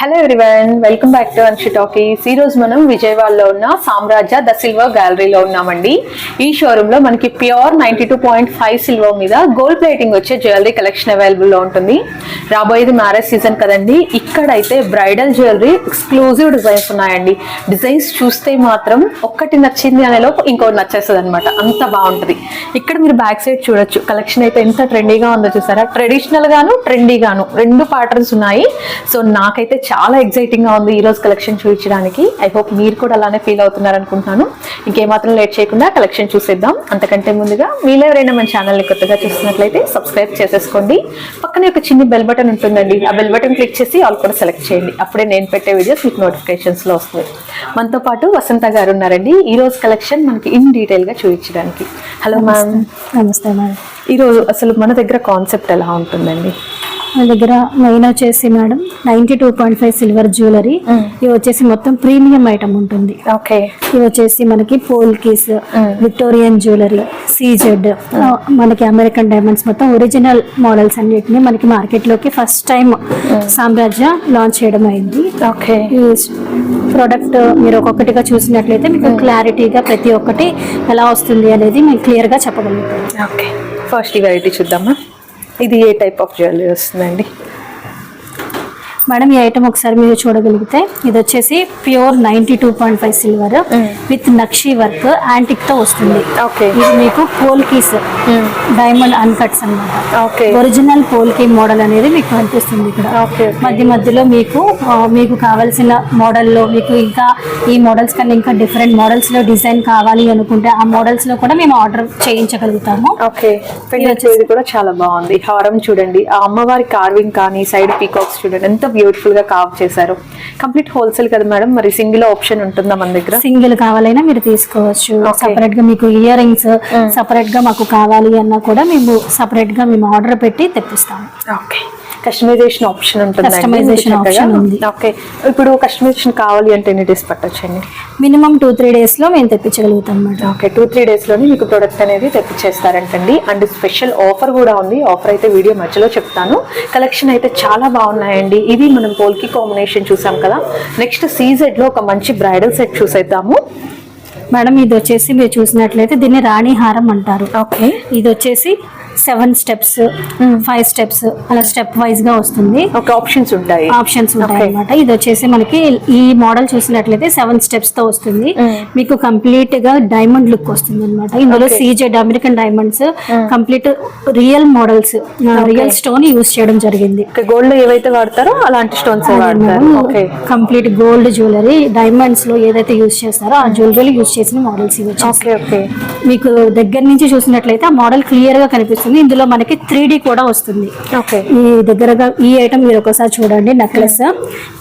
Hello everyone welcome back to Anshi talkies ఈ రోజు మనం విజయవాడలో ఉన్న సామ్రాజ్య ద సిల్వర్ గ్యాలరీలో ఉన్నామండి. ఈ షోరూంలో మనకి pure ninety two point five silver మీద గోల్డ్ ప్లేటింగ్ వచ్చే జ్యువెలరీ కలెక్షన్ అవైలబుల్లో ఉంటుంది. రాబోయేది మ్యారేజ్ సీజన్ కదండి. ఇక్కడైతే బ్రైడల్ జ్యువెలరీ ఎక్స్క్లూజివ్ డిజైన్స్ ఉన్నాయండి. డిజైన్స్ చూస్తే మాత్రం ఒక్కటి నచ్చింది అనేలోపు ఇంకోటి నచ్చేస్తుంది అనమాట అంత బాగుంటుంది. ఇక్కడ మీరు బ్యాక్ సైడ్ చూడొచ్చు. కలెక్షన్ అయితే ఎంత ట్రెండీగా ఉందో చూసారా? ట్రెడిషనల్ గాను రెండు ప్యాటర్న్స్ ఉన్నాయి. సో నాకైతే చాలా ఎక్సైటింగ్గా ఉంది ఈ రోజు కలెక్షన్ చూపించడానికి. ఐ హోప్ మీరు కూడా అలానే ఫీల్ అవుతున్నారు అనుకుంటున్నాను ఇంకేమాత్రం లేట్ చేయకుండా కలెక్షన్ చూసేద్దాం. అంతకంటే ముందుగా మీలో ఎవరైనా మన ఛానల్ని కొత్తగా చూస్తున్నట్లయితే సబ్స్క్రైబ్ చేసేసుకోండి. పక్కనే ఒక చిన్న బెల్ బటన్ ఉంటుందండి. ఆ బెల్ బటన్ క్లిక్ చేసి ఆల్ కూడా సెలెక్ట్ చేయండి. అప్పుడే నేను పెట్టే వీడియోస్ మీకు నోటిఫికేషన్స్లో లో వస్తుంది మనతో పాటు వసంత గారు ఉన్నారండి. ఈ రోజు కలెక్షన్ మనకి ఇన్ డీటెయిల్గా చూపించడానికి. హలో మ్యామ్ నమస్తే. మ్యామ్ ఈరోజు అసలు మన దగ్గర కాన్సెప్ట్ ఎలా ఉంటుందండి? మన దగ్గర మెయిన్ వచ్చేసి madam ninety two point five silver jewellery. ఇవి వచ్చేసి మొత్తం ప్రీమియం ఐటమ్ ఉంటుంది. ఓకే. ఇవి వచ్చేసి మనకి పోల్కీస్. విక్టోరియన్ జ్యువెలరీ సీజెడ్ మనకి అమెరికన్ డైమండ్స్ మొత్తం ఒరిజినల్ మోడల్స్ అన్నిటిని మనకి మార్కెట్లోకి ఫస్ట్ టైం సామ్రాజ్య లాంచ్ చేయడం అయింది. ఓకే. ఈ ప్రోడక్ట్ మీరు ఒక్కొక్కటిగా చూసినట్లయితే మీకు క్లారిటీగా ప్రతి ఒక్కటి ఎలా వస్తుంది అనేది మేము క్లియర్గా చెప్పగలుగుతాం. ఓకే. ఫస్ట్ ఈ వెరైటీ చూద్దామా? ఇది ఏ టైప్ ఆఫ్ జ్యువెలరీ వస్తుందండి? మేడం ఈ ఐటమ్ ఒకసారి మీరు చూడగలిగితే ఇది వచ్చేసి pure ninety two point five silver. With nakshi work యాంటిక్తో వస్తుంది. ఓకే. ఇది మీకు పోల్కీస్ డైమండ్ అన్కట్స్ అన్నమాట. ఓకే. ఒరిజినల్ పోల్కీ మోడల్ అనేది మీకు కనిపిస్తుంది ఇక్కడ. మధ్య మధ్యలో మీకు మీకు కావాల్సిన మోడల్లో మీకు ఇంకా ఈ మోడల్స్ కన్నా ఇంకా డిఫరెంట్ మోడల్స్లో డిజైన్ కావాలి అనుకుంటే ఆ మోడల్స్లో కూడా మేము ఆర్డర్ చేయించగలుగుతాము. ఓకే. కూడా చాలా బాగుంది. హారం చూడండి. ఆ అమ్మవారి కార్వింగ్ కానీ సైడ్ పీకాక్స్ చూడండి. ఎంత బ్యూటిఫుల్గా కార్వ్ చేశారు. కంప్లీట్ హోల్సేల్ కదా మేడం? మరి సింగిల్ ఆప్షన్ ఉంటుందా మన దగ్గర? సింగిల్ కావాలైనా మీరు తీసుకోవచ్చు. సపరేట్గా మీకు ఇయర్ రింగ్స్ సపరేట్గా మాకు కావాలి అన్నా కూడా మేము సపరేట్గా మేము ఆర్డర్ పెట్టి తెప్పిస్తాము. ఓకే కస్టమైజేషన్ ఆప్షన్ ఉంటుంది ఉంది. ఓకే ఇప్పుడు కస్టమైజేషన్ కావాలి అంటే ఎన్ని డేస్ పట్టొచ్చండి మినిమం టూ త్రీ డేస్లో మేము తెప్పించగలుగుతాం అన్నమాట ఓకే టూ త్రీ డేస్లోనే మీకు ప్రొడక్ట్ అనేది తెప్పించేస్తారంటండి. అండ్ స్పెషల్ ఆఫర్ కూడా ఉంది. ఆఫర్ అయితే వీడియో మధ్యలో చెప్తాను. కలెక్షన్ అయితే చాలా బాగున్నాయండి. ఇది మనం పోల్కి కాంబినేషన్ చూసాం కదా. నెక్స్ట్ సీజెడ్లో ఒక మంచి బ్రైడల్ సెట్ చూసేద్దాము. మేడం ఇది వచ్చేసి మీరు చూసినట్లయితే దీన్ని రాణి హారం అంటారు. ఓకే ఇది వచ్చేసి సెవెన్ స్టెప్స్ ఫైవ్ స్టెప్స్ అలా స్టెప్ వైజ్గా వస్తుంది. ఒక ఆప్షన్స్ ఉంటాయి. ఆప్షన్స్ ఉంటాయి. అన్నమాట. ఇది వచ్చేసి మనకి ఈ మోడల్ చూసినట్లయితే సెవెన్ స్టెప్స్తో వస్తుంది. Mm. మీకు కంప్లీట్గా డైమండ్ లుక్ వస్తుంది అనమాట ఇందులో. CZ American diamonds complete real models real stone use చేయడం జరిగింది. గోల్డ్ ఏవైతే వాడతారో అలాంటి స్టోన్స్ కంప్లీట్ గోల్డ్ జ్యువెలరీ డైమండ్స్లో ఏదైతే యూస్ చేస్తారో ఆ జ్యువెలరీ యూస్ చేసిన మోడల్స్ ఇవి మీకు దగ్గర నుంచి చూసినట్లయితే ఆ మోడల్ క్లియర్గా కనిపిస్తుంది. ఇందులో మనకి త్రీ కూడా వస్తుంది. ఓకే. ఈ దగ్గరగా ఈ ఐటమ్ మీరు ఒకసారి చూడండి నెక్లెస్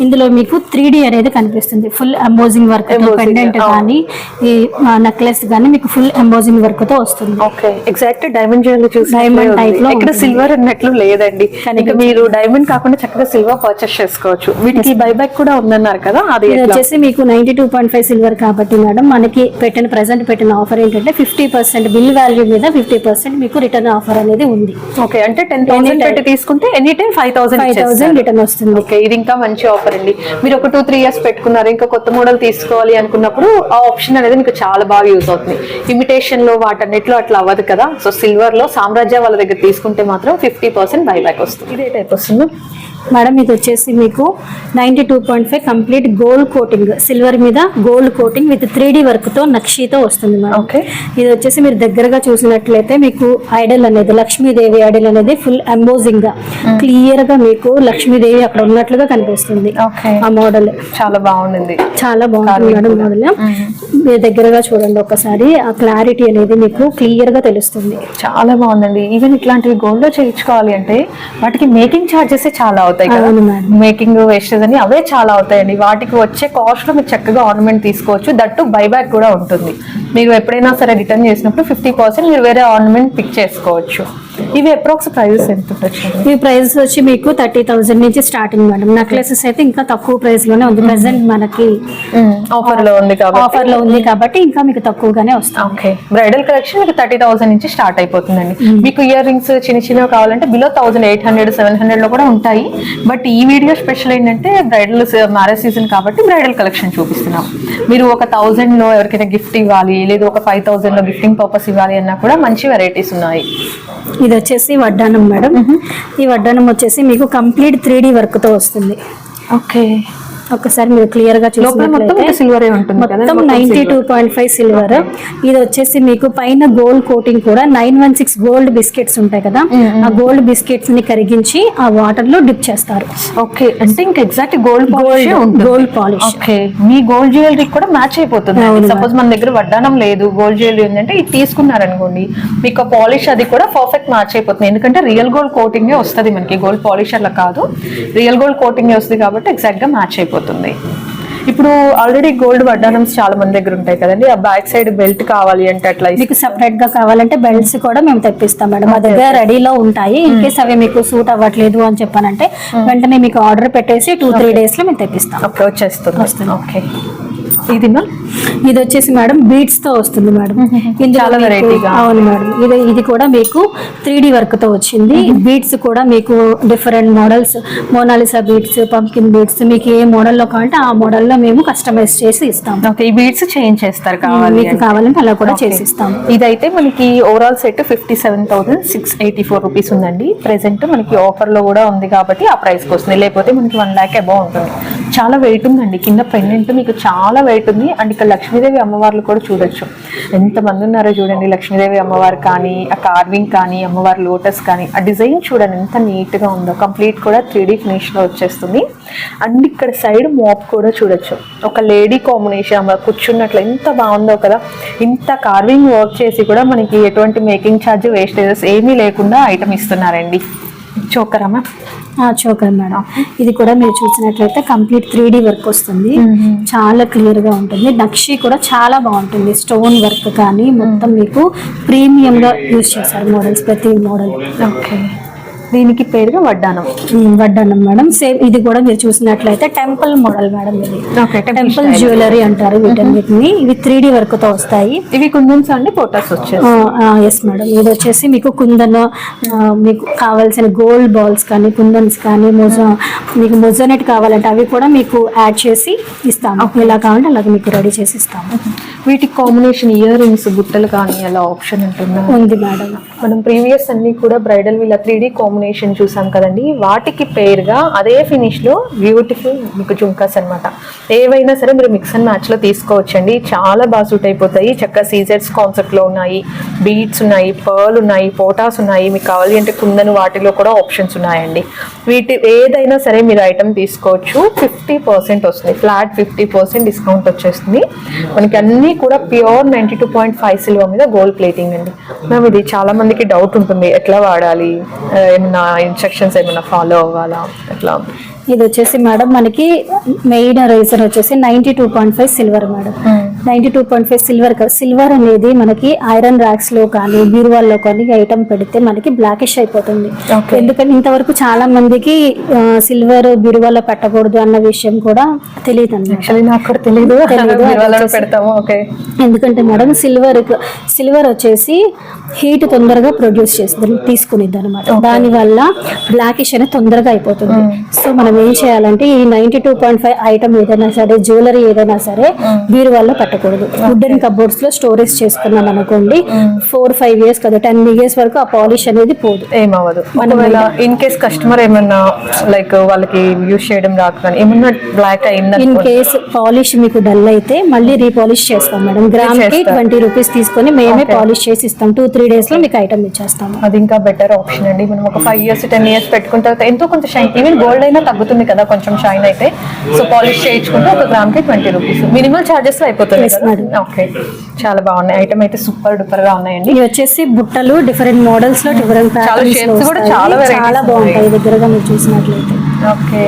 ఇందులో మీకు త్రీ అనేది కనిపిస్తుంది. Full embossing work pendant. కానీ ఈ నెక్లెస్ కానీ మీకు ఫుల్ ఎంబోజింగ్ వర్క్తో వస్తుంది. ఎగ్జాక్ట్ డైమండ్ Diamond type లో ఇక్కడ. సిల్వర్ అన్నట్లు లేదండి. ఇంకా మీరు డైమండ్ కాకుండా చక్కగా సిల్వర్ పర్చేస్ చేసుకోవచ్చు. వీటికి బైబ్యాక్ కూడా ఉందన్నారు కదా అది? వచ్చేసి మీకు ninety two point five silver కాబట్టి మేడం మనకి పెట్టిన ప్రెసెంట్ పెట్టిన ఆఫర్ ఏంటంటే ఫిఫ్టీ పర్సెంట్ బిల్ వాల్యూ మీద ఫిఫ్టీ పర్సెంట్ మీకు రిటర్న్ ఆఫర్ అనేది ఉంది. ఓకే అంటే టెన్ థౌసండ్. పెట్టి తీసుకుంటే any time five thousand five thousand return వస్తుంది. ఓకే ఇది ఇంకా మంచి ఆఫర్ అండి. మీరు ఒక టూ త్రీ ఇయర్స్ పెట్టుకున్నారు ఇంకా కొత్త మోడల్ తీసుకోవాలి అనుకున్నప్పుడు ఆ ఆప్షన్ అనేది మీకు చాలా బాగా యూస్ అవుతుంది. ఇమిటేషన్లో వాటన్నిటిలో అట్లా అవ్వదు కదా. సో సిల్వర్లో సామ్రాజ్య వాళ్ళ దగ్గర తీసుకుంటే మాత్రం ఫిఫ్టీ పర్సెంట్ బైబ్యాక్ వస్తుంది. ఇదే టైప్ వస్తుంది. మేడం ఇది వచ్చేసి మీకు ninety two point five complete gold coating. Silver మీద gold coating with three D వర్క్తో నక్షితో వస్తుంది మేడం. ఓకే. ఇది వచ్చేసి మీరు దగ్గరగా చూసినట్లయితే మీకు ఐడల్ అనేది లక్ష్మీదేవి ఐడల్ అనేది ఫుల్ ఎంబోజింగ్గా క్లియర్గా మీకు లక్ష్మీదేవి అక్కడ ఉన్నట్లుగా కనిపిస్తుంది ఆ మోడల్. చాలా బాగుంది. చాలా బాగుంటుంది మేడం మోడల్. మీరు దగ్గరగా చూడండి ఒకసారి ఆ క్లారిటీ అనేది మీకు క్లియర్గా తెలుస్తుంది. చాలా బాగుందండి. ఈవెన్ ఇట్లాంటివి గోల్డ్లో చేయించుకోవాలి అంటే వాటికి మేకింగ్ చార్జెస్ చాలా అవుతాయి కదా. మేకింగ్ వేస్టేజ్ అని అవే చాలా అవుతాయండి. వాటికి వచ్చే కాస్ట్లో మీరు చక్కగా ఆర్నమెంట్ తీసుకోవచ్చు. దట్టు బైబ్యాక్ కూడా ఉంటుంది. మీరు ఎప్పుడైనా సరే రిటర్న్ చేసినప్పుడు ఫిఫ్టీ పర్సెంట్ మీరు వేరే ఆర్నమెంట్ పిక్ చేసుకోవచ్చు. ఇవి అప్రాక్స్ ప్రైజెస్ ఎంత ఈ ప్రైస్ వచ్చి మీకు థర్టీ థౌసండ్ నుంచి స్టార్టింగ్ మేడం. నెక్లెసెస్ అయితే ఇంకా తక్కువ ప్రైస్లోనే ఉంది. ప్రెసెంట్ మనకి ఆఫర్లో ఉంది కాబట్టి. ఆఫర్లో ఉంది కాబట్టి ఇంకా మీకు తక్కువగానే వస్తాం ఓకే. బ్రైడల్ కలెక్షన్ మీకు థర్టీ థౌసండ్ నుంచి స్టార్ట్ అయిపోతుందండి. మీకు ఇయర్ రింగ్స్ చిన్న చిన్నవి కావాలంటే below thousand eight hundred seven హండ్రెడ్లో కూడా ఉంటాయి. బట్ ఈ వీడియో స్పెషల్ ఏంటంటే బ్రైడల్ మ్యారేజ్ సీజన్ కాబట్టి బ్రైడల్ కలెక్షన్ చూపిస్తున్నాం. మీరు ఒక థౌసండ్లో ఎవరికైనా గిఫ్ట్ ఇవ్వాలి లేదా ఒక ఫైవ్ థౌసండ్లో గిఫ్టింగ్ పర్పస్ ఇవ్వాలి అన్నా కూడా మంచి వెరైటీస్ ఉన్నాయి. ఇది వచ్చేసి వడ్డానం మేడం. ఈ వడ్డానం వచ్చేసి మీకు కంప్లీట్ త్రీ డి వర్క్తో వస్తుంది. ఓకే. ఒకసారి మీరు క్లియర్గా చూసినట్లయితే సిల్వరే ఉంటుంది కదా మొత్తం ninety two point five silver ఇది వచ్చేసి మీకు పైన గోల్డ్ కోటింగ్ కూడా nine one six gold biscuits ఉంటాయి కదా ఆ గోల్డ్ బిస్కెట్స్ని కరిగించి ఆ వాటర్లో డిప్ చేస్తారు. ఓకే అంటే ఇంకా exact gold polish gold polish okay మీ గోల్డ్ జ్యువెలరీ కూడా మ్యాచ్ అయిపోతుంది. సపోజ్ మన దగ్గర వడ్డానం లేదు. గోల్డ్ జ్యువెలరీ ఉందంటే ఇది తీసుకున్నారనుకోండి మీకు పాలిష్ అది కూడా పర్ఫెక్ట్ మ్యాచ్ అయిపోతుంది. ఎందుకంటే రియల్ గోల్డ్ కోటింగ్ వస్తుంది మనకి. గోల్డ్ పాలిష్ అలా కాదు. రియల్ గోల్డ్ కోటింగ్ వస్తుంది కాబట్టి ఎగ్జాక్ట్గా మ్యాచ్ అయిపోతుంది. ఇప్పుడు ఆల్రెడీ గోల్డ్ వడ్డానమ్స్ చాలా మంది దగ్గర ఉంటాయి కదండి. ఆ బ్యాక్ సైడ్ బెల్ట్ కావాలి అంటే అట్లా మీకు సెపరేట్గా కావాలంటే బెల్ట్స్ కూడా మేము తెప్పిస్తాం మేడం. మా దగ్గర రెడీలో ఉంటాయి. ఇన్ కేస్ అవి మీకు సూట్ అవ్వట్లేదు అని చెప్పానంటే వెంటనే మీకు ఆర్డర్ పెట్టేసి టూ త్రీ డేస్లో మేము తెప్పిస్తాం. వచ్చేస్తుంది ఓకే. ఇది ఇది వచ్చేసి మేడం బీట్స్తో వస్తుంది మేడం. చాలా మీకు- variety గా. అవును మేడం. ఇది ఇది కూడా మీకు త్రీ డి వర్క్తో వచ్చింది. బీట్స్ కూడా మీకు different models Mona Lisa beads pumpkin beads మీకు ఏ మోడల్లో కావాలంటే ఆ మోడల్లో మేము కస్టమైజ్ చేసి ఇస్తాం. ఈ బీడ్స్ చేంజ్ చేస్తారు కావాలి మీకు. కావాలంటే అలా కూడా. చేసి ఇస్తాం. ఇదైతే మనకి overall set fifty seven thousand six eighty four rupees ఉందండి. ప్రెసెంట్ మనకి ఆఫర్లో కూడా ఉంది కాబట్టి ఆ ప్రైస్కి వస్తుంది. లేకపోతే మనకి వన్ ల్యాక్ అబౌవ్ ఉంటుంది. చాలా వెయిట్ ఉందండి. కింద పెండెంట్ మీకు చాలా వెయిట్ ఉంది అండ్ ఇక్కడ లక్ష్మీదేవి అమ్మవార్లు కూడా చూడొచ్చు. ఎంతమంది ఉన్నారో చూడండి. లక్ష్మీదేవి అమ్మవారు కానీ ఆ కార్వింగ్ కానీ అమ్మవారి లోటస్ కానీ ఆ డిజైన్ చూడండి. ఎంత నీట్గా ఉందో. కంప్లీట్ కూడా త్రీ డీ ఫినిష్లో వచ్చేస్తుంది. అండ్ ఇక్కడ సైడ్ మోప్ కూడా చూడొచ్చు. ఒక లేడీ కాంబినేషన్ అమ్మ కూర్చున్నట్లు ఎంత బాగుందో కదా. ఇంత కార్వింగ్ వర్క్ చేసి కూడా మనకి ఎటువంటి మేకింగ్ ఛార్జ్ వేస్టేజెస్ ఏమీ లేకుండా ఐటమ్ ఇస్తున్నారండి. చోకరా మ్యామ్ చోకర్ మేడం. ఇది కూడా మీరు చూసినట్లయితే కంప్లీట్ త్రీ డి వర్క్ వస్తుంది. చాలా క్లియర్గా ఉంటుంది. నక్షి కూడా చాలా బాగుంటుంది. స్టోన్ వర్క్ కానీ మొత్తం మీకు ప్రీమియం గా యూజ్ చేశారు మోడల్స్ ప్రతి మోడల్ ఓకే దీనికి పేరుగా వడ్డానం. వడ్డానం మేడం. సేమ్ ఇది కూడా మీరు చూసినట్లయితే టెంపుల్ మోడల్ మేడం ఇది. టెంపుల్ జ్యువెలరీ అంటారు వీటన్నిటిని. ఇవి త్రీ డి వర్క్తో వస్తాయి. ఇవి కుందన్స్ అండి పోటాస్ వచ్చేసి ఎస్ మేడం. ఇది వచ్చేసి మీకు కుందన్ మీకు కావాల్సిన గోల్డ్ బాల్స్ కానీ కుందన్స్ కానీ మొజ మీకు మొజనెట్ కావాలంటే అవి కూడా మీకు యాడ్ చేసి ఇస్తాము. ఎలా కావాలంటే అలాగే మీకు రెడీ చేసి ఇస్తాము. వీటికి కాంబినేషన్ ఇయర్ రింగ్స్ బుట్టలు కానీ అలా ఆప్షన్ ఉంటుందా? ఉంది మేడం. మనం ప్రీవియస్ అన్ని కూడా బ్రైడల్ వీళ్ళ త్రీ డి కాంబినేషన్ చూసాం కదండి. వాటికి పేరుగా అదే ఫినిష్లో బ్యూటిఫుల్ మీకు జుంకాస్ అన్నమాట. ఏవైనా సరే మీరు మిక్స్ అండ్ మ్యాచ్లో తీసుకోవచ్చండి. చాలా బాగా సూట్ అయిపోతాయి. చక్కగా సీజర్స్ కాన్సెప్ట్లో ఉన్నాయి. బీట్స్ ఉన్నాయి పర్ల్ ఉన్నాయి పోటాస్ ఉన్నాయి. మీకు కావాలి అంటే కుందను వాటిలో కూడా ఆప్షన్స్ ఉన్నాయండి. వీటి ఏదైనా సరే మీరు ఐటమ్ తీసుకోవచ్చు. ఫిఫ్టీ పర్సెంట్ వస్తుంది. ఫ్లాట్ ఫిఫ్టీ పర్సెంట్ డిస్కౌంట్ వచ్చేస్తుంది. మనకి అన్నీ కూడా pure ninety two point five silver మీద గోల్డ్ ప్లేటింగ్ అండి. మ్యామ్ ఇది చాలామందికి డౌట్ ఉంటుంది. ఎట్లా వాడాలి? ఆ, ఏమన్నా ఇన్స్ట్రక్షన్స్ ఏమైనా ఫాలో అవ్వాలా? ఎట్లా? ఇది వచ్చేసి మేడం మనకి మెయిన్ రీజన్ వచ్చేసి ninety two point five silver madam. Ninety two point five silver silver అనేది మనకి ఐరన్ ర్యాక్స్లో కానీ బీరువాల్లో కానీ ఐటమ్ పెడితే మనకి బ్లాకిష్ అయిపోతుంది. ఎందుకంటే ఇంతవరకు చాలా మందికి సిల్వర్ బీరువాలో పెట్టకూడదు అన్న విషయం కూడా తెలియదు నాకు ఎందుకంటే మేడం సిల్వర్ సిల్వర్ వచ్చేసి హీట్ తొందరగా ప్రొడ్యూస్ చేస్తుంది తీసుకునిద్ది అనమాట దాని వల్ల బ్లాకిష్ అనేది తొందరగా అయిపోతుంది. సో మనం ఏం చేయాలంటే ఈ ninety two point five item ఏదైనా సరే జ్యువెలరీ ఏదైనా సరే బీరువాల్లో పెట్టకూడదు. వుడెన్ కబోర్డ్స్లో స్టోరేజ్ చేసుకున్నాం అనుకోండి ఫోర్ ఫైవ్ ఇయర్స్ కదా టెన్ ఇయర్స్ వరకు ఆ పాలిష్ అనేది పోదు. ఏమవ్వదు. ఒకవేళ ఇన్ కేస్ కస్టమర్ ఏమన్నా లైక్ వాళ్ళకి యూస్ చేయడం రాక ఏమన్నా బ్లాక్ అయింది ఇన్ కేస్ పాలిష్ మీకు డల్ అయితే మళ్ళీ రీపాలిష్ చేస్తాం మేడం. గ్రామ్కి. ట్వంటీ రూపీస్ తీసుకొని మేమే పాలిష్ చేసి ఇస్తాం. టూ త్రీ డేస్లో మీకు ఐటమ్ ఇచ్చేస్తాము అది ఇంకా బెటర్ ఆప్షన్ అండి. మనం ఒక ఫైవ్ ఇయర్స్ టెన్ ఇయర్స్ పెట్టుకున్న తర్వాత ఎంతో కొంత షైన్ ఈవెన్ గోల్డ్ అయినా తగ్గుతుంది కదా కొంచెం షైన్ అయితే. సో పాలిష్ చేయించుకుంటే ఒక గ్రామ్కి ట్వంటీ రూపీస్ మినిమల్ చార్జెస్ అయిపోతుంది. ఓకే చాలా బాగున్నాయి. ఐటమ్ అయితే సూపర్ డూపర్గా ఉన్నాయండి. ఇవి వచ్చేసి బుట్టలు డిఫరెంట్ మోడల్స్లో డిఫరెంట్ ప్యాటర్న్స్ కూడా చాలా చాలా బాగుంటాయి. దగ్గరగా మీరు చూసినట్లయితే. ఓకే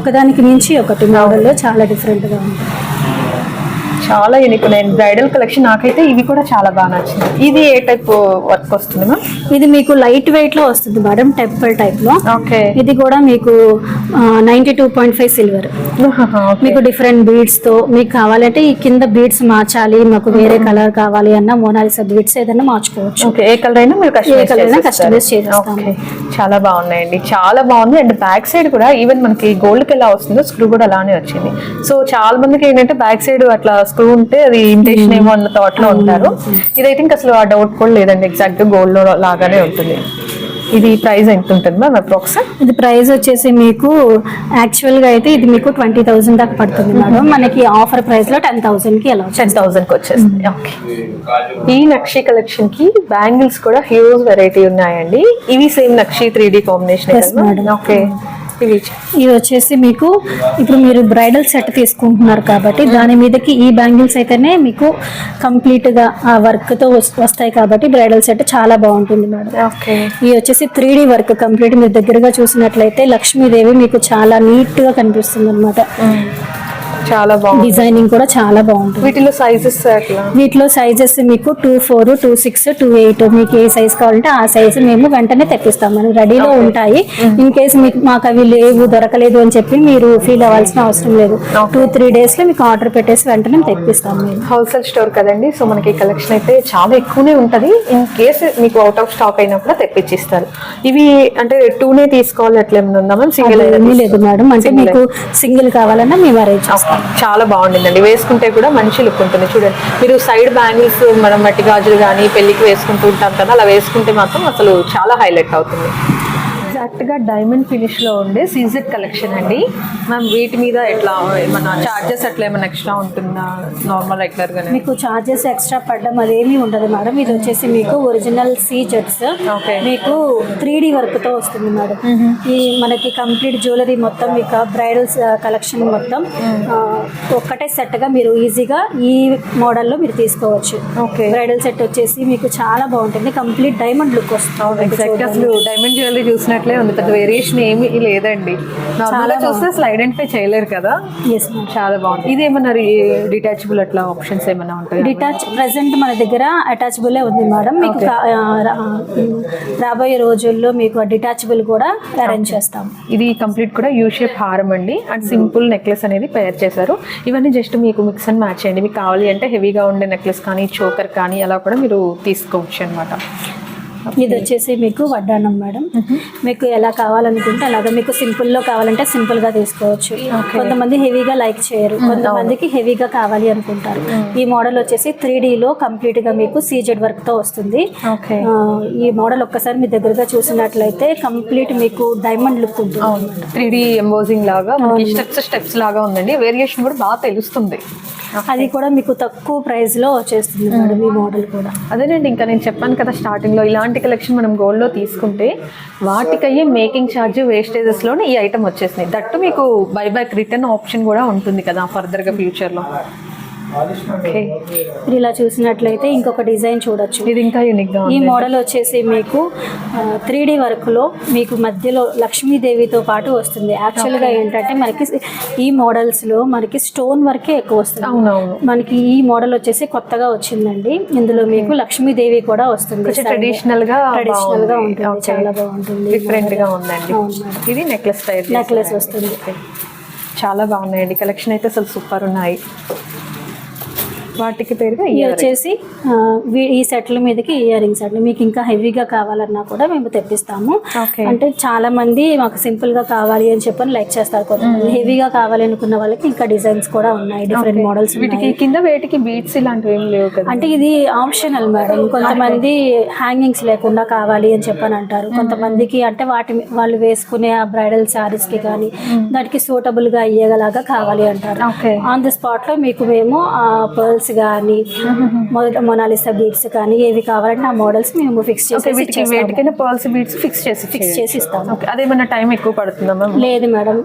ఒకదానికి మించి ఒకటి మోడల్ చాలా డిఫరెంట్గా ఉంటాయి. చాలా యూనిక్ ఉన్నాయి. బ్రైడల్ కలెక్షన్ నాకైతే ఇవి కూడా చాలా బాగా నచ్చింది ఇది ఏ టైప్ వర్క్ వస్తుంది మ్యామ్ ఇది మీకు లైట్ వెయిట్లో వస్తుంది మేడం టెంపుల్ టైప్లో. ఓకే ఇది కూడా మీకు ninety two point five silver మీకు డిఫరెంట్ బీడ్స్తో మీకు కావాలంటే ఈ కింద బీడ్స్ మార్చాలి మాకు వేరే కలర్ కావాలి అన్న మోనాలిసా బీడ్స్ ఏదైనా మార్చుకోవచ్చు. ఓకే ఏ కలర్ అయినా మీరు కస్టమైజ్. ఓకే చాలా బాగున్నాయండి. చాలా బాగుంది. అండ్ బ్యాక్ సైడ్ కూడా ఈవెన్ మనకి గోల్డ్కి ఎలా వస్తుందో స్క్రూ కూడా అలానే వచ్చింది. సో చాలా మందికి ఏంటంటే బ్యాక్ సైడ్ అట్లా స్క్రూ ఉంటే అది ఇంటేషన్ ఏమో అన్న థాట్లో ఉంటారు. ఇదైతే ఇంకా అసలు ఆ డౌట్ కూడా లేదండి. ఎగ్జాక్ట్గా గోల్డ్లో లాగానే ఉంటుంది. ఇది ప్రైస్ ఎంత ఉంటుంది మ్యామ్ అప్రాక్స్ ఇది ప్రైస్ వచ్చేసి మీకు యాక్చువల్గా అయితే ఇది మీకు ట్వంటీ థౌసండ్ దాకా పడుతుంది మేడం మనకి ఆఫర్ ప్రైస్లో టెన్ థౌసండ్కి అలా టెన్ థౌసండ్కి వచ్చేస్తుంది ఓకే ఈ నక్షి కలెక్షన్కి బ్యాంగిల్స్ కూడా హ్యూజ్ వెరైటీ ఉన్నాయండి. ఇవి same nakshi three D combination. Okay ఇది వచ్చేసి మీకు ఇప్పుడు మీరు బ్రైడల్ సెట్ తీసుకుంటున్నారు కాబట్టి దాని మీదకి ఈ బ్యాంగిల్స్ అయితేనే మీకు కంప్లీట్గా ఆ వర్క్తో వస్- వస్తాయి కాబట్టి బ్రైడల్ సెట్ చాలా బాగుంటుంది మేడం. ఓకే. ఇది వచ్చేసి త్రీ డి వర్క్ కంప్లీట్ మీరు దగ్గరగా చూసినట్లయితే లక్ష్మీదేవి మీకు చాలా నీట్గా కనిపిస్తుంది అనమాట చాలా బాగుంది డిజైనింగ్ కూడా చాలా బాగుంటుంది. వీటిలో సైజెస్ వీటిలో సైజెస్ మీకు two four two six two eight మీకు ఏ సైజ్ కావాలంటే ఆ సైజ్ మేము వెంటనే తెప్పిస్తాం. మనం రెడీలో ఉంటాయి. ఇన్ కేసు మీకు మాకు అవి లేవు దొరకలేదు అని చెప్పి మీరు ఫీల్ అవ్వాల్సిన అవసరం లేదు. టూ త్రీ డేస్లో మీకు ఆర్డర్ పెట్టేసి వెంటనే తెప్పిస్తాం మేము. హోల్సేల్ స్టోర్ కదండి. సో మనకి కలెక్షన్ అయితే చాలా ఎక్కువనే ఉంటది. ఇన్ కేస్ మీకు అవుట్ ఆఫ్ స్టాక్ అయినా కూడా తెప్పించిస్తారు. ఇవి అంటే టూనే తీసుకోవాలి అట్లా ఏమైనా ఉందా మ్యామ్? సింగిల్ లేదు మేడం. అంటే మీకు సింగిల్ కావాలన్నా మేము అరేంజ్ చేస్తాం. చాలా బాగుండిందండి. వేసుకుంటే కూడా మంచి లుక్ ఉంటుంది. చూడండి. మీరు సైడ్ బ్యాంగిల్స్ మనం మట్టి గాజులు కానీ పెళ్ళికి వేసుకుంటూ ఉంటాం కదా అలా వేసుకుంటే మాత్రం అసలు చాలా హైలైట్ అవుతుంది. ఎగ్జాక్ట్గా డైమండ్ ఫినిష్లో ఉండే సీజెడ్ కలెక్షన్ అండి. మ్యామ్ వీటి మీద ఎట్లా ఏమన్నా చార్జెస్ అట్లా ఏమైనా ఎక్స్ట్రా ఉంటుందా? నార్మల్ రెగ్యులర్ గానే? మీకు చార్జెస్ ఎక్స్ట్రా పడడం అదేమీ ఉండదు మేడం. ఇది వచ్చేసి మీకు ఒరిజినల్ సీ జెట్స్ Okay. మీకు త్రీ డి వర్క్తో వస్తుంది మేడం. ఈ మనకి కంప్లీట్ జ్యువెలరీ మొత్తం మీకు బ్రైడల్స్ కలెక్షన్ మొత్తం ఆ, ఒక్కటే సెట్గా మీరు ఈజీగా ఈ మోడల్లో మీరు తీసుకోవచ్చు. ఓకే బ్రైడల్ సెట్ వచ్చేసి మీకు చాలా బాగుంటుంది. కంప్లీట్ డైమండ్ లుక్ వస్తుంది. ఎగ్జాక్ట్ అసలు డైమండ్ జ్యువెలరీ చూసినట్లే ఉంది పెద్ద వేరియేషన్ ఏమీ లేదండి. నార్మల్ చూస్తే అసలు ఐడెంటిఫై చేయలేరు కదా? ఎస్ చాలా బాగుంది. ఇది ఏమన్నా డిటాచబుల్ అట్లా ఆప్షన్స్ ఏమైనా ఉంటాయి? డిటాచ్ ప్రెసెంట్ మన దగ్గర అటాచబుల్ ఉంది మేడం మీకు రాబోయే రోజుల్లో మీకు డిటాచబుల్ కూడా అరేంజ్ చేస్తాం. ఇది కంప్లీట్ కూడా యూ షేప్ హారం అండి. అండ్ సింపుల్ నెక్లెస్ అనేది తయారు చేశారు. ఇవన్నీ జస్ట్ మీకు మిక్స్ అండ్ మ్యాచ్ చేయండి. మీకు కావాలి అంటే హెవీగా ఉండే నెక్లెస్ కానీ చోకర్ కానీ అలా కూడా మీరు తీసుకోవచ్చు అనమాట ఇది వచ్చేసి మీకు వడ్డానం మేడం. మీకు ఎలా కావాలనుకుంటే అలాగా మీకు సింపుల్లో కావాలంటే సింపుల్గా తీసుకోవచ్చు కొంతమంది హెవీగా లైక్ చేయరు. కొంతమందికి హెవీగా కావాలి అనుకుంటారు. ఈ మోడల్ వచ్చేసి త్రీ లో కంప్లీట్గా మీకు సీజెడ్ వర్క్తో వస్తుంది ఈ మోడల్ ఒక్కసారి మీ దగ్గరగా చూసినట్లయితే కంప్లీట్ మీకు డైమండ్ లుక్ ఉంటుంది. త్రీ డి ఎంబోజింగ్ లాగా స్టెప్స్ స్టెప్స్ లాగా ఉందండి. వేరియేషన్ కూడా బాగా తెలుస్తుంది. అది కూడా మీకు తక్కువ ప్రైస్లో వచ్చేస్తుంది మేడం ఈ మోడల్ కూడా. అదేనండి ఇంకా నేను చెప్పాను కదా స్టార్టింగ్లో ఇలాంటి కలెక్షన్ మనం గోల్డ్లో తీసుకుంటే వాటికయ్యే మేకింగ్ ఛార్జ్ వేస్టేజెస్లోనే ఈ ఐటమ్ వచ్చేసినాయి. దట్టు మీకు బైబ్యాక్ రిటర్న్ ఆప్షన్ కూడా ఉంటుంది కదా ఫర్దర్గా ఫ్యూచర్లో మీరు ఇలా చూసినట్లయితే ఇంకొక డిజైన్ చూడొచ్చు. ఇది ఇంకా యూనిక్గా ఈ మోడల్ వచ్చేసి మీకు త్రీ డి వర్క్లో మీకు మధ్యలో లక్ష్మీదేవితో పాటు వస్తుంది. యాక్చువల్గా ఏంటంటే మనకి ఈ మోడల్స్లో మనకి స్టోన్ వర్కే ఎక్కువ వస్తుంది. మనకి ఈ మోడల్ వచ్చేసి కొత్తగా వచ్చిందండి. ఇందులో మీకు లక్ష్మీదేవి కూడా వస్తుంది. కొంచెం ట్రెడిషనల్గా ట్రెడిషనల్గా. ఉంటుంది. చాలా బాగుంటుంది. డిఫరెంట్గా ఉందండి. ఇది నెక్లెస్ టైప్ నెక్లెస్ వస్తుంది. చాలా బాగున్నాయండి. కలెక్షన్ అయితే అసలు సూపర్ ఉన్నాయి. వాటికి పేరుగా ఇయర్ వచ్చేసి ఈ సెట్ల మీదకి ఇయర్ రింగ్స్ అండి. మీకు ఇంకా హెవీగా కావాలన్నా కూడా మేము తెప్పిస్తాము. అంటే చాలా మంది మాకు సింపుల్గా కావాలి అని చెప్పని లైక్ చేస్తారు కొంతమంది. హెవీగా కావాలి అనుకున్న వాళ్ళకి ఇంకా డిజైన్స్ కూడా ఉన్నాయి. డిఫరెంట్ మోడల్స్ వీటికి కింద వేటికి బీట్స్ ఇలాంటివి ఏం లేవు కదా. అంటే ఇది ఆప్షనల్ మేడం. కొంతమంది హ్యాంగింగ్స్ లేకుండా కావాలి అని చెప్పని అంటారు. కొంతమందికి అంటే వాటి వాళ్ళు వేసుకునే ఆ బ్రైడల్ శారీస్కి కానీ దానికి సూటబుల్గా అయ్యేలాగా కావాలి అంటారు. ఆన్ ది స్పాట్లో మీకు మేము ఆ పర్ల్స్ పర్ల్స్ కానీ మొనాలిసా బీడ్స్ కానీ ఏవి కావాలంటే ఆ మోడల్స్ మేము ఫిక్స్ చేసి వీటికి వేటికైనా పర్ల్స్ బీట్స్ ఫిక్స్ చేసి ఫిక్స్ చేసి ఇస్తాము ఓకే అదేమన్నా టైం ఎక్కువ పడుతుందా మ్యామ్ లేదు మేడం.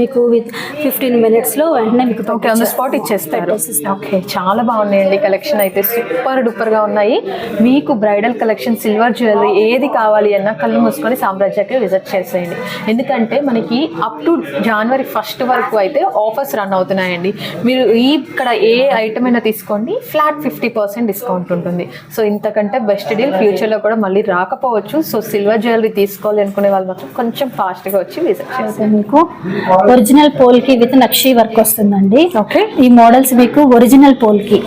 మీకు విత్ ఫిఫ్టీన్ మినిట్స్లో వెంటనే మీకు ఓకే ఆన్ ద స్పాట్ ఇచ్చేస్తారు. ఓకే చాలా బాగున్నాయండి. కలెక్షన్ అయితే సూపర్ డూపర్గా ఉన్నాయి. మీకు బ్రైడల్ కలెక్షన్ సిల్వర్ జ్యువెలరీ ఏది కావాలి అన్నా కళ్ళు మూసుకొని సామ్రాజ్యకి విజిట్ చేసేయండి. ఎందుకంటే మనకి అప్ టు జనవరి ఫస్ట్ వరకు అయితే ఆఫర్స్ రన్ అవుతున్నాయండి. మీరు ఈ ఇక్కడ ఏ ఐటమ్ అయినా తీసుకోండి. ఫ్లాట్ ఫిఫ్టీ పర్సెంట్ డిస్కౌంట్ ఉంటుంది. సో ఇంతకంటే బెస్ట్ డీల్ ఫ్యూచర్లో కూడా మళ్ళీ రాకపోవచ్చు. సో సిల్వర్ జ్యువెలరీ తీసుకోవాలి అనుకునే వాళ్ళు మాత్రం కొంచెం ఫాస్ట్గా వచ్చి విజిట్ చేసేయండి మీకు original polki with nakshi work వస్తుందండి. ఓకే. ఈ మోడల్స్ మీకు ఒరిజినల్ పోల్కి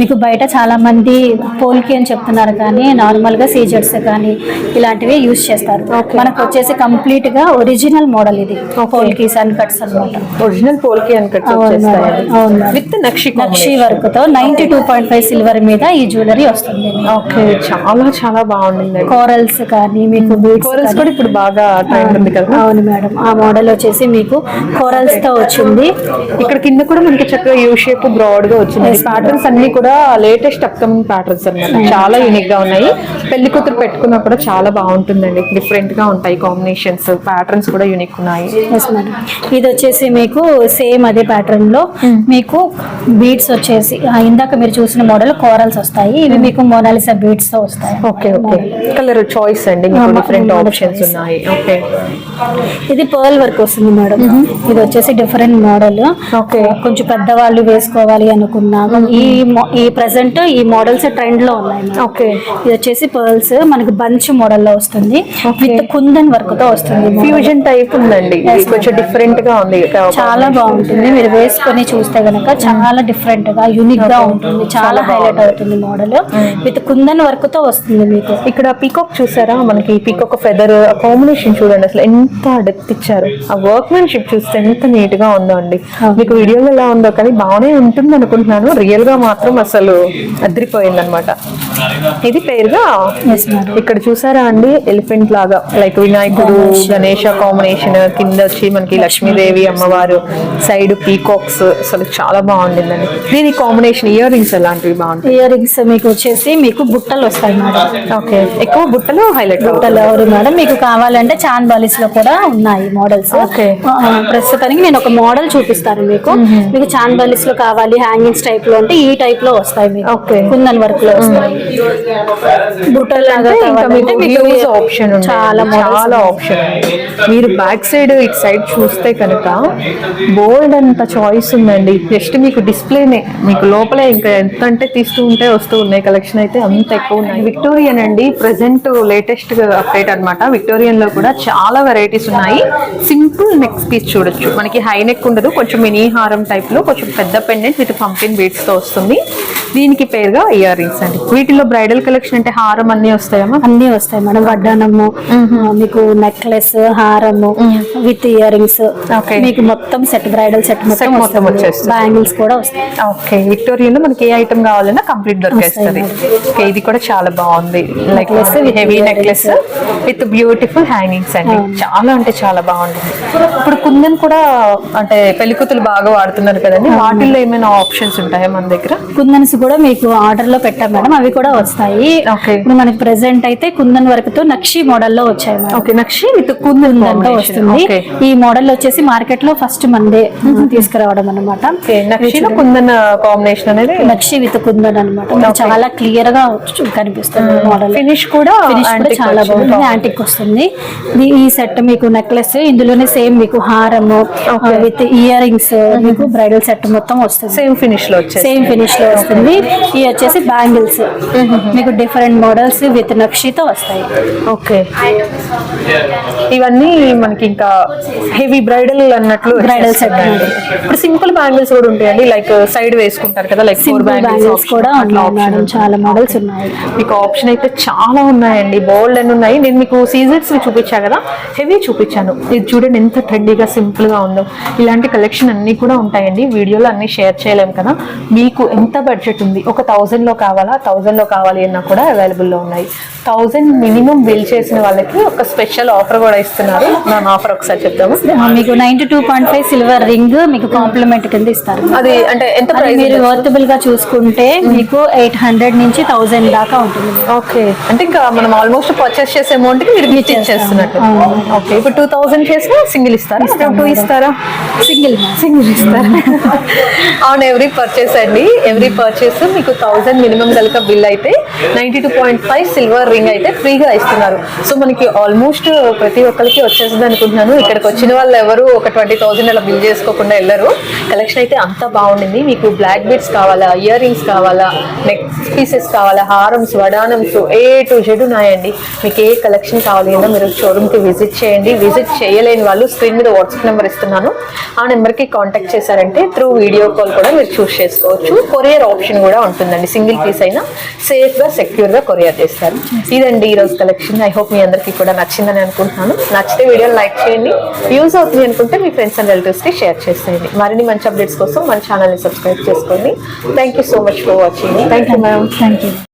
మీకు బయట చాలా మంది పోల్కి అని చెప్తున్నారు కానీ నార్మల్గా సీజర్స్ కానీ ఇలాంటివి యూజ్ చేస్తారు. మనకు వచ్చేసి కంప్లీట్గా ఒరిజినల్ మోడల్ ఇది. పోల్కి సన్ కట్స్ అనమాట ఒరిజినల్ పోల్కి అని కట్ అవును మేడం, అవును మేడం. విత్ నక్షి నక్షి వర్క్తో ninety two point five silver మీద ఈ జ్యువెలరీ వస్తుంది. ఓకే చాలా చాలా బాగుంది కోరల్స్ కానీ మీకు beads కోరల్స్ కూడా ఇప్పుడు బాగా ట్రెండ్ ఉంది కదా? అవును మేడం. ఆ మోడల్ వచ్చేసి మీకు కోరల్స్తో వచ్చింది. ఇక్కడ కింద కూడా మనకి చక్కగా యూ షేప్ బ్రాడ్గా వచ్చింది ప్యాటర్న్స్ అన్ని కూడా లేటెస్ట్ అప్కమింగ్ ప్యాటర్న్స్ అన్నమాట. చాలా యూనిక్గా ఉన్నాయి. పెళ్ళి కూతురు పెట్టుకున్నా కూడా చాలా బాగుంటుందండి. డిఫరెంట్గా ఉంటాయి కాంబినేషన్స్ ప్యాటర్న్స్ కూడా యూనిక్ ఉన్నాయి. ఇది వచ్చేసి మీకు సేమ్ అదే ప్యాటర్న్లో మీకు బీడ్స్ వచ్చేసి ఆ, ఇందాక మీరు చూసిన మోడల్ కోరల్స్ వస్తాయి. ఇవి మీకు మోనాలిసా బీడ్స్తో వస్తాయి. Okay okay. కలర్ చాయిస్ అండి. మీకు డిఫరెంట్ ఆప్షన్స్. ఉన్నాయి. ఓకే. ఇది పర్ల్ వర్క్ వస్తుంది మేడం ఇది వచ్చేసి డిఫరెంట్ మోడల్ ఓకే. కొంచెం పెద్దవాళ్ళు వేసుకోవాలి అనుకున్నా. ఈ ఈ ప్రెసెంట్ ఈ మోడల్స్ ట్రెండ్లో ఉన్నాయి. ఓకే. ఇది వచ్చేసి పర్ల్స్ మనకి బంచ్ మోడల్లో వస్తుంది. విత్ కుందన్ వర్క్తో వస్తుంది. ఫ్యూజన్ టైప్ ఉందండి. కొంచెం డిఫరెంట్గా ఉంది. చాలా బాగుంటుంది. మీరు వేసుకొని చూస్తే గనక చాలా డిఫరెంట్గా యూనిక్ గా ఉంటుంది. చాలా హైలైట్ అవుతుంది మోడల్ విత్ కుందన్ వర్క్తో వస్తుంది మీకు. ఇక్కడ పీకాక్ చూసారా? మనకి పీకాక్ ఫెదర్ కాంబినేషన్ చూడండి. అసలు ఎంత డెప్త్ ఇచ్చారు. ఆ వర్క్మెన్షిప్ చూస్తే ఎంత నీట్గా ఉందో అండి. మీకు వీడియోలో ఎలా ఉందో కానీ బాగానే ఉంటుంది అనుకుంటున్నాను. రియల్గా మాత్రం అసలు అదిరిపోయింది అనమాట ఇది పేరుగా ఇక్కడ చూసారా అండి? ఎలిఫెంట్ లాగా. లైక్ వినాయకుడు గణేష కాంబినేషన్ కింద వచ్చి మనకి లక్ష్మీదేవి అమ్మవారు సైడ్ పీకాక్స్ అసలు చాలా బాగుండిందండి. దీని కాంబినేషన్ ఇయర్ రింగ్స్ ఎలాంటివి బాగుంటాయి. ఇయర్ రింగ్స్ మీకు వచ్చేసి మీకు బుట్టలు వస్తాయి మేడం. ఓకే. ఎక్కువ బుట్టలు హైలైట్ బుట్టలు అవును మేడం? మీకు కావాలంటే చాన్ బాలిస్లో కూడా ఉన్నాయి మోడల్స్ Okay. ప్రస్తుతానికి నేను ఒక మోడల్ చూపిస్తాను మీకు. మీకు చాన్ బాలిస్లో కావాలి హ్యాంగింగ్స్ టైప్లో అంటే ఈ టైప్లో వస్తాయి మీకు. Okay. కుందన్ వర్క్లో వస్తాయి. బుట్టలు ఆప్షన్ చాలా చాలా ఆప్షన్ మీరు బ్యాక్ సైడ్ ఇటు సైడ్ చూస్తే కనుక బోల్డ్ అంత చాయిస్ ఉందండి. జస్ట్ మీకు డిస్ప్లేనే మీకు లోపలే ఇంకా ఎంత అంటే తీస్తూ ఉంటే వస్తూ ఉన్నాయి. కలెక్షన్ అయితే అంత ఎక్కువ ఉన్నాయి. విక్టోరియన్ అండి ప్రెసెంట్ లేటెస్ట్ అప్డేట్ అన్నమాట. విక్టోరియన్లో కూడా చాలా వెరైటీస్ ఉన్నాయి. సింపుల్ నెక్ పీస్ చూడొచ్చు. మనకి హై నెక్ ఉండదు కొంచెం మినీ హారం టైప్లో కొంచెం పెద్ద పెండెంట్ విత్ పంపిన్ బీట్స్తో వస్తుంది. దీనికి పేరుగా ఇయర్ రింగ్స్ అండి. వీటిలో బ్రైడల్ కలెక్షన్ అంటే హారం అన్ని వస్తాయమ్మా? అన్ని వస్తాయి మేడం. వడ్డానము మీకు నెక్లెస్ హారము విత్ ఇయర్ రింగ్స్. మీకు మొత్తం సెట్ బ్రైడల్ సెట్ మొత్తం. బ్యాంగిల్స్ కూడా వస్తాయి. ఓకే విక్టోరియన్లో మనకి ఏ ఐటమ్ కావాలన్నా కంప్లీట్ దొరికేస్తుంది. ఇది కూడా చాలా బాగుంది. With heavy. Necklace with beautiful hangings అండి. చాలా అంటే చాలా బాగుంటుంది ఇప్పుడు కుందన్ కూడా అంటే పెళ్ళికూతులు బాగా వాడుతున్నారు కదండి. వాటిల్లో ఏమైనా ఆప్షన్స్ ఉంటాయా మన దగ్గర? కుందన్స్ కూడా మీకు ఆర్డర్లో పెట్టాం మేడం. అవి కూడా వస్తాయి. ఇప్పుడు మనకి ప్రెసెంట్ అయితే కుందన్ వర్క్తో నక్షి మోడల్లో వచ్చాయి madam. Okay nakshi with kundan వస్తుంది. ఈ మోడల్ వచ్చేసి మార్కెట్లో ఫస్ట్ మందే తీసుకురావడం అనమాట ఓకే నక్షిలో కుందన్ కాంబినేషన్ అనేది నక్షి విత్ కుందన్ అనమాట చాలా క్లియర్గా కనిపిస్తుంది మోడల్. ఫినిష్ కూడా చాలా. బాగుంది. యాంటిక్ వస్తుంది. ఇది- ఈ సెట్ మీకు నెక్లెస్ ఇందులోనే సేమ్ మీకు హారము Okay. విత్ ఇయర్ రింగ్స్ మీకు బ్రైడల్ సెట్ మొత్తం వస్తుంది. సేమ్ ఫినిష్లో సేమ్ ఫినిష్లో వస్తుంది. ఇవి వచ్చేసి బ్యాంగిల్స్ మీకు డిఫరెంట్ మోడల్స్ విత్ నక్షితో వస్తాయి. ఓకే ఇవన్నీ మనకి ఇంకా హెవీ బ్రైడల్ అన్నట్లు set వచ్చేస్తున్నాయండి. ఇప్పుడు సింపుల్ బ్యాంగిల్స్ కూడా ఉంటాయండి. లైక్ సైడ్ వేసుకుంటారు కదా లైక్ ఫోర్ బ్యాంగిల్స్ కూడా ఉన్నాయి చాలా మోడల్స్ ఉన్నాయి. మీకు ఆప్షన్ అయితే చాలా ఉన్నాయండి. బోల్డ్ అని ఉన్నాయి. నేను మీకు సీజర్స్ చూపించా కదా హెవీ చూపించాను. ఇది చూడండి ఎంత ట్రెండీగా సింపుల్గా ఉందో. ఇలాంటి కలెక్షన్ అన్ని కూడా ఉంటాయండి. వీడియోలో అన్ని షేర్ చేయలేము కదా. మీకు ఎంత బడ్జెట్ ఉంది? ఒక థౌజండ్లో కావాలా? థౌజండ్లో కావాలి అన్నా కూడా అవైలబుల్లో ఉన్నాయి. థౌజండ్ మినిమం బిల్ చేసిన వాళ్ళకి ఒక స్పెషల్ ఆఫర్ కూడా ఇస్తున్నారు. దాని ఆఫర్ ఒకసారి చెప్తాము మీకు ninety two point five silver ring మీకు కాంప్లిమెంట్ కింద ఇస్తారు. అది అంటే ఎంత ప్రైస్ మీరు కన్వర్టబుల్గా చూసుకుంటే మీకు ఎయిట్ హండ్రెడ్ నుంచి థౌజండ్ దాకా ఉంటుంది. ఓకే. అంటే ఇంకా మనం ఆల్మోస్ట్ పర్చేస్ చేసే అమౌంట్కి మీరు గిఫ్ట్ ఇచ్చేస్తున్నట్టు. అవును. ఓకే ఇప్పుడు టూ థౌసండ్ చేసినా సింగిల్ ఇస్తారా? టూ ఇస్తారా? సింగిల్ సింగిల్ ఇస్తారా? అవును ఎవ్రీ పర్చేస్ అండి. ఎవ్రీ పర్చేస్ మీకు థౌసండ్ మినిమం కనుక బిల్ అయితే ninety two point five silver ring అయితే ఫ్రీగా ఇస్తున్నారు. సో మనకి ఆల్మోస్ట్ ప్రతి ఒక్కరికి వచ్చేస్తుంది అనుకుంటున్నాను. ఇక్కడికి వచ్చిన వాళ్ళు ఎవరు ఒక ట్వంటీ థౌసండ్ అలా బిల్ చేసుకోకుండా వెళ్ళరు. కలెక్షన్ అయితే అంత బాగుండింది. మీకు బ్లాక్ బీడ్స్ కావాలా ఇయర్ రింగ్స్ కావాలా నెక్ పీసెస్ కావాలా హారమ్స్ వడానమ్స్ ఏ టు జెడ్ ఉన్నాయండి. మీకు ఏ కలెక్షన్ కావాలి అన్నా మీరు షోరూమ్కి విజిట్ చేయండి. విజిట్ చేయలేని వాళ్ళు స్క్రీన్ మీద వాట్సాప్ నెంబర్ ఇస్తున్నాను. ఆ నెంబర్కి కాంటాక్ట్ చేశారంటే త్రూ వీడియో కాల్ కూడా మీరు చూస్ చేసుకోవచ్చు. కొరియర్ ఆప్షన్ కూడా ఉంటుందండి. సింగిల్ పీస్ అయినా సేఫ్గా సెక్యూర్గా కొరియర్ చేస్తారు. ఇదండి ఈ రోజు కలెక్షన్ ఐ హోప్ మీ అందరికీ కూడా నచ్చిందని అనుకుంటున్నాను. నచ్చితే వీడియోని లైక్ చేయండి. యూజ్ అవుతుంది అనుకుంటే మీ ఫ్రెండ్స్ అండ్ రిలేటివ్స్కి షేర్ చేసేయండి. మరిన్ని మంచి అప్డేట్స్ కోసం మన ఛానల్ని సబ్స్క్రైబ్ చేసుకోండి. Thank you so much for watching. Thank you, ma'am. Thank you.